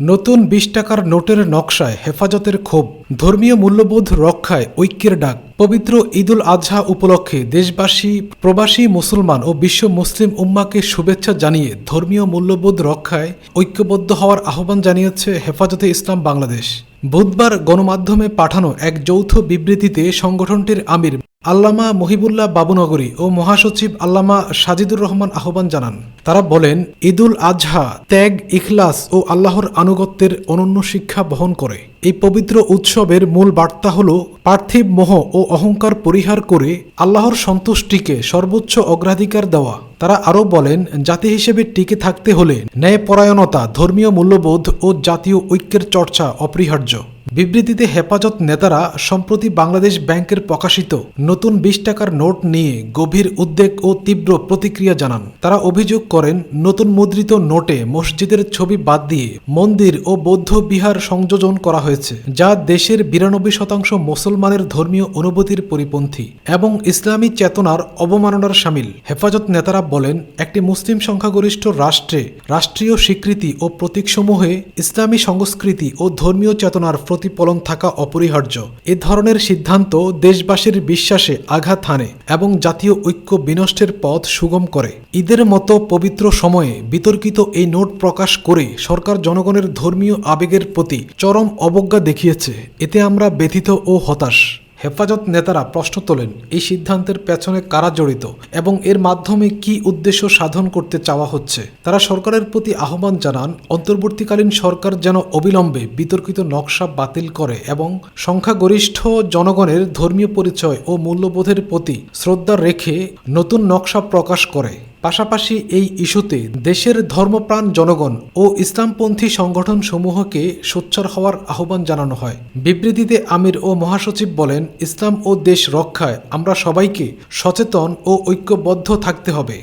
নতুন বিশ টাকার নোটের নকশায় হেফাজতের ক্ষোভ। ধর্মীয় মূল্যবোধ রক্ষায় ঐক্যের ডাক। পবিত্র ঈদুল আজহা উপলক্ষে দেশবাসী, প্রবাসী মুসলমান ও বিশ্ব মুসলিম উম্মাকে শুভেচ্ছা জানিয়ে ধর্মীয় মূল্যবোধ রক্ষায় ঐক্যবদ্ধ হওয়ার আহ্বান জানিয়েছে হেফাজতে ইসলাম বাংলাদেশ। বুধবার গণমাধ্যমে পাঠানো এক যৌথ বিবৃতিতে সংগঠনটির আমির আল্লামা মহিবুল্লাহ বাবুনগরী ও মহাসচিব আল্লামা সাজিদুর রহমান আহ্বান জানান। তারা বলেন, ঈদুল আজহা ত্যাগ, ইখলাস ও আল্লাহর আনুগত্যের অনন্য শিক্ষা বহন করে। এই পবিত্র উৎসবের মূল বার্তা হল পার্থিব মোহ ও অহংকার পরিহার করে আল্লাহর সন্তুষ্টিকে সর্বোচ্চ অগ্রাধিকার দেওয়া। তারা আরও বলেন, জাতি হিসেবে টিকে থাকতে হলে ন্যায়পরায়ণতা, ধর্মীয় মূল্যবোধ ও জাতীয় ঐক্যের চর্চা অপরিহার্য। বিবৃতিতে হেফাজত নেতারা সম্প্রতি বাংলাদেশ ব্যাংকের প্রকাশিত নতুন বিশ টাকার নোট নিয়ে গভীর উদ্বেগ ও তীব্র প্রতিক্রিয়া জানান। তারা অভিযোগ করেন, নতুন মুদ্রিত নোটে মসজিদের ছবি বাদ দিয়ে মন্দির ও বৌদ্ধ বিহার সংযোজন করা হয়েছে, যা দেশের বিরানব্বই শতাংশ মুসলমানের ধর্মীয় অনুভূতির পরিপন্থী এবং ইসলামী চেতনার অবমাননার সামিল। হেফাজত নেতারা বলেন, একটি মুসলিম সংখ্যাগরিষ্ঠ রাষ্ট্রে রাষ্ট্রীয় স্বীকৃতি ও প্রতীকসমূহে ইসলামী সংস্কৃতি ও ধর্মীয় চেতনার প্রতিফলন থাকা অপরিহার্য। এ ধরনের সিদ্ধান্ত দেশবাসীর বিশ্বাসে আঘাত হানে এবং জাতীয় ঐক্য বিনষ্টের পথ সুগম করে। ঈদের মতো পবিত্র সময়ে বিতর্কিত এই নোট প্রকাশ করে সরকার জনগণের ধর্মীয় আবেগের প্রতি চরম অবজ্ঞা দেখিয়েছে। এতে আমরা ব্যথিত ও হতাশ। হেফাজত নেতারা প্রশ্ন তোলেন, এই সিদ্ধান্তের পেছনে কারা জড়িত এবং এর মাধ্যমে কি উদ্দেশ্য সাধন করতে চাওয়া হচ্ছে? তারা সরকারের প্রতি আহ্বান জানান, অন্তর্বর্তীকালীন সরকার যেন অবিলম্বে বিতর্কিত নকশা বাতিল করে এবং সংখ্যাগরিষ্ঠ জনগণের ধর্মীয় পরিচয় ও মূল্যবোধের প্রতি শ্রদ্ধা রেখে নতুন নকশা প্রকাশ করে। পাশাপাশি এই ইস্যুতে দেশের ধর্মপ্রাণ জনগণ ও ইসলামপন্থী সংগঠন সমূহকে সোচ্চার হওয়ার আহ্বান জানানো হয়। বিবৃতিতে আমির ও মহাসচিব বলেন, ইসলাম ও দেশ রক্ষায় আমরা সবাইকে সচেতন ও ঐক্যবদ্ধ থাকতে হবে।